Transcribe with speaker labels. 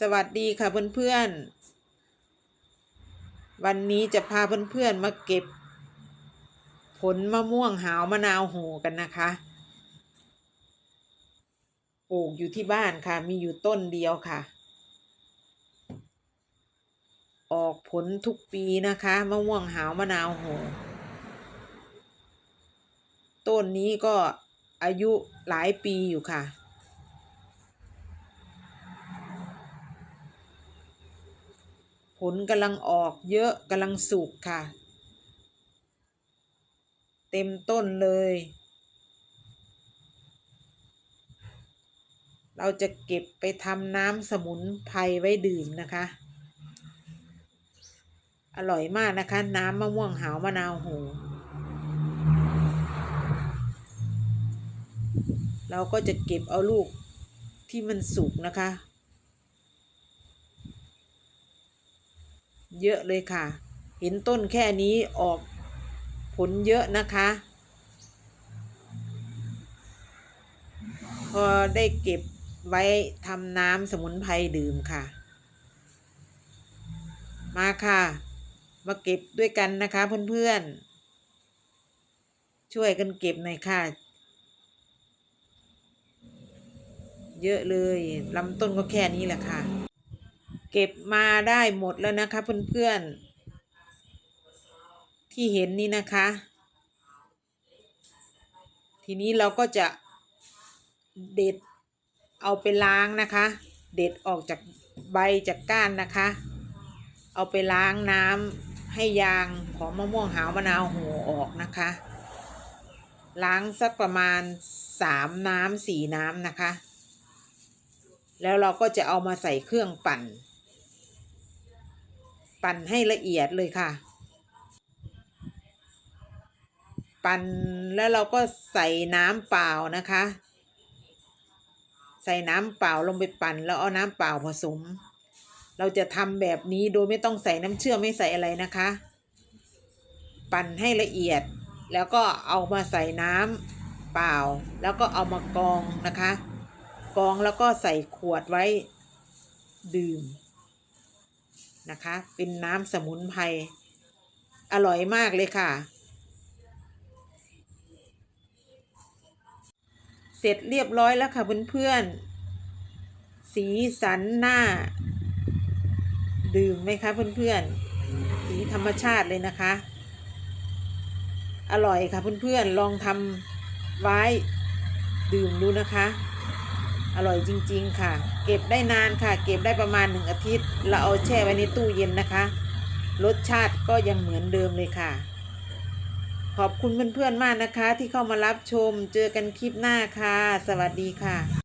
Speaker 1: สวัสดีค่ะเพื่อนๆ วันนี้จะพาเพื่อนๆมาเก็บ ผลมะม่วงหาวมะนาวโหกันนะคะปลูกอยู่ที่บ้านค่ะ มีอยู่ต้นเดียวค่ะ ออกผลทุกปีนะคะมะม่วงหาวมะนาวโหต้นนี้ก็อายุหลายปีอยู่ค่ะ ผลกำลังออกเยอะกำลังสุกค่ะ เต็มต้นเลย เราจะเก็บไปทำน้ำสมุนไพรไว้ดื่มนะคะ อร่อยมากนะคะ น้ำมะม่วงหาวมะนาวโหเราก็จะเก็บเอาลูกที่มันสุกนะคะ เยอะเลยค่ะ เห็นต้นแค่นี้ออกผลเยอะนะคะ พอได้เก็บไว้ทำน้ำสมุนไพรดื่มค่ะ มาค่ะ มาเก็บด้วยกันนะคะเพื่อนๆ ช่วยกันเก็บหน่อยค่ะ เยอะเลยลำต้นก็แค่นี้แหละค่ะ เก็บมาได้หมดแล้วนะคะเพื่อนๆ ที่เห็นนี่นะคะ ทีนี้เราก็จะเด็ดเอาไปล้างนะคะ เด็ดออกจากใบจากก้านนะคะ เอาไปล้างน้ำให้ยางของมะม่วงหาวมะนาวโหออกนะคะ ล้างสักประมาณสามน้ำสี่น้ำนะคะ แล้วเราก็จะเอามาใส่เครื่องปั่น ปั่นให้ละเอียดเลยค่ะ ปั่นแล้วเราก็ใส่น้ำเปล่านะคะ ใส่น้ำเปล่าลงไปปั่นแล้วเอาน้ำเปล่าผสม เราจะทำแบบนี้โดยไม่ต้องใส่น้ำเชื่อมไม่ใส่อะไรนะคะ ปั่นให้ละเอียดแล้วก็เอามาใส่น้ำเปล่า แล้วก็เอามากองนะคะ กองแล้วก็ใส่ขวดไว้ดื่ม นะคะ เป็นน้ำสมุนไพรอร่อยมากเลยค่ะ เสร็จเรียบร้อยแล้วค่ะเพื่อนๆ สีสันหน้า ดื่มไหมคะเพื่อนๆ สีธรรมชาติเลยนะคะ อร่อยค่ะเพื่อนๆ ลองทำไว้ดื่มดูนะคะ อร่อยจริง ๆ ค่ะ เก็บได้นานค่ะ เก็บได้ประมาณหนึ่งอาทิตย์ เราเอาแช่ไว้ในตู้เย็นนะคะ รสชาติก็ยังเหมือนเดิมเลยค่ะ ขอบคุณเพื่อนๆมากนะคะ ที่เข้ามารับชม เจอกันคลิปหน้าค่ะ สวัสดีค่ะ